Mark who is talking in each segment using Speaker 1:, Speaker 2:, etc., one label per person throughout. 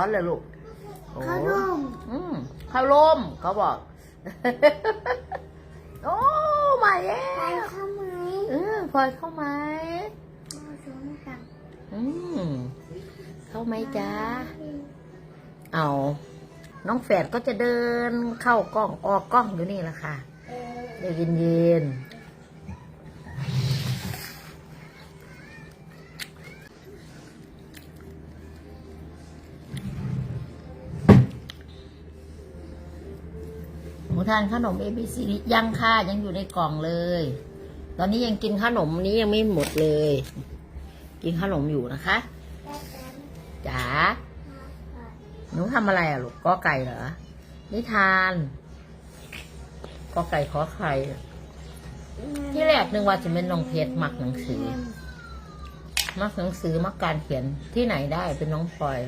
Speaker 1: อะลูกโอ้
Speaker 2: ข้าวต้ม
Speaker 1: อืมข้าวล้มเขาบอก โอ้มาแล้
Speaker 2: ไป
Speaker 1: ว
Speaker 2: เข้าไหม
Speaker 1: เออพลอยเข้าไหม
Speaker 2: มาสมกับ
Speaker 1: อืมเข้าไหมจ๊ะเอาน้องแฝดก็จะเดินเข้ากล้องออกกล้องอยู่นี่แหละค่ะ
Speaker 2: เออ
Speaker 1: เดี๋ยวเย็นๆ ทานขนม A B C ยังค่ะยังอยู่ในกล่องเลย ตอนนี้ยังกินขนมนี้ยังไม่หมดเลย กินขนมอยู่นะคะจ๋าหนูทำอะไรอะลูกก็ไก่เหรอนิทานก็ไก่ขอไข่ที่แรกนึกว่าจะเป็นน้องเพชรมักหนังสือ มักหนังสือมักการเขียนที่ไหนได้เป็นน้องพลอย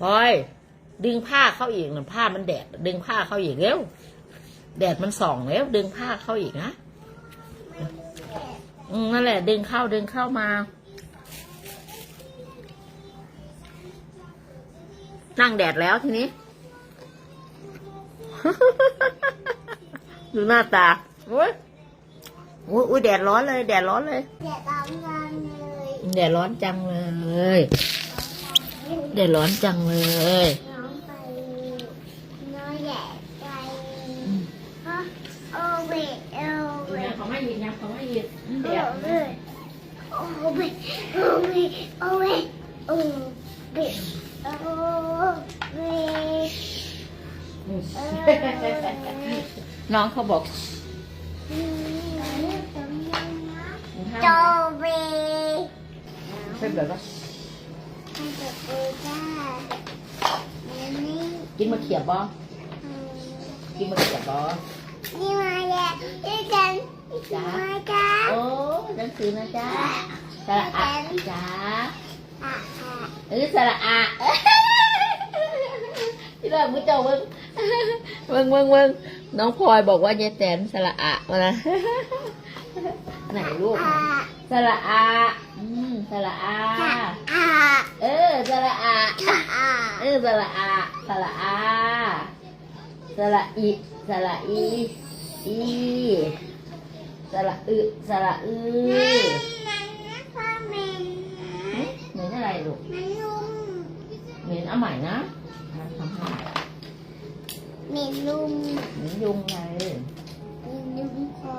Speaker 1: พลอย ดึงผ้าเข้าอีกนะผ้ามันแดดดึงผ้าเข้าอีกเร็ว แดดมันส่องแล้ว ดึงผ้าเข้าอีกนะอืมนั่นแหละ ดึงเข้าดึงเข้ามา นั่งแดดแล้วทีนี้ ดูหน้าตาโอ้ยโอ้ยอุ๊ยแดดร้อนเลย แดดร้อนเลย
Speaker 2: เดี๋ยวตามกันเลย
Speaker 1: แดดร้อนจังเลยแดดร้อนจังเลย
Speaker 2: เวเขา
Speaker 1: ไม่ยินนะเขาไม่ยิน
Speaker 2: โอเวโอเวโอเวโอเวโอเวโอเว
Speaker 1: น้องเขาบอก
Speaker 2: โจเว
Speaker 1: เป็นแบบว่า
Speaker 2: ให้เด็กดูจ้าอันนี้
Speaker 1: กินมะเขียบบ่
Speaker 2: อืม
Speaker 1: กินมะเขียบบ่
Speaker 2: นี่มาแล้วนี่กันมา จ้า
Speaker 1: โอ้หนังสือนะจ๊ะสระอะจ้า
Speaker 2: อะอะ
Speaker 1: เออสระอะที่เรามือเจ้าเบิ้งเบิ้งเบิ้งเบิ้งน้องพลอยบอกว่ายายแตนสระอะมานะไหนลูก
Speaker 2: อะ
Speaker 1: สระอาอืมสระอา
Speaker 2: อะ
Speaker 1: เออสระอา
Speaker 2: อะ
Speaker 1: เออสระอาสระอาสระอีสระอีอี สระอึสระอือ
Speaker 2: นั่นนะพ่อเมน
Speaker 1: เหม็นอะไรลูก
Speaker 2: มันนุ่ม
Speaker 1: เหม็นเอาใหม่นะทำให้
Speaker 2: เมนนุ่ม
Speaker 1: เหม็นยุงไง
Speaker 2: เมนนุ่มคอ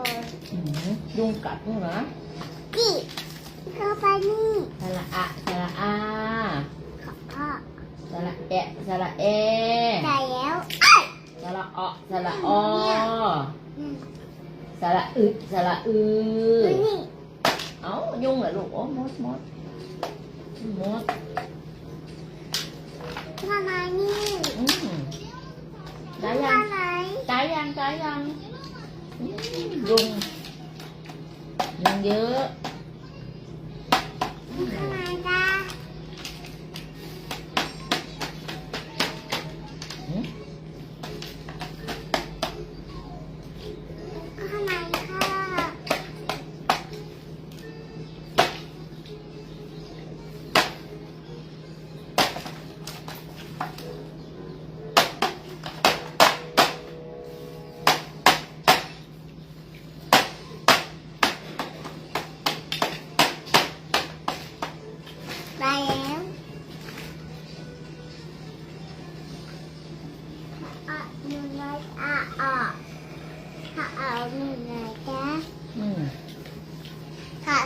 Speaker 1: อืมยุงกัดนี่นะ
Speaker 2: กี่เข้าไปนี่
Speaker 1: สระอะสระอา
Speaker 2: ขอพ่อ
Speaker 1: สระแอะสระเอ
Speaker 2: ได้แล้ว
Speaker 1: สระอสระอ
Speaker 2: อืม
Speaker 1: สระอึสระอื อ
Speaker 2: นี่
Speaker 1: เอ้ายุ่งเหรอลูกโอ้มดมดมด
Speaker 2: ข้างในนี่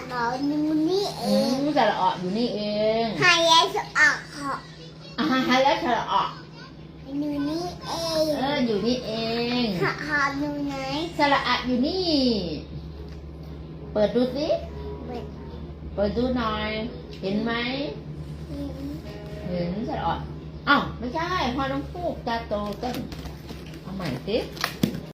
Speaker 1: เอา
Speaker 2: หนูนี่เออืง
Speaker 1: มสระออยู่นี่เอง
Speaker 2: ถ้าแยกจะออกเหา
Speaker 1: อ่าฮะแล้วสระอ
Speaker 2: หนูนี่เอง
Speaker 1: เอออยู่นี่เอง
Speaker 2: ถ้าเอาหนูน้อย
Speaker 1: สระอะอยู่นี่ เปิดดูสิ
Speaker 2: เบิด
Speaker 1: เปิดดูหน่อย เห็นไหมเห็นสระออ้าวไม่ใช่พอน้องพูกตาโตต้นเอาใหม่สิ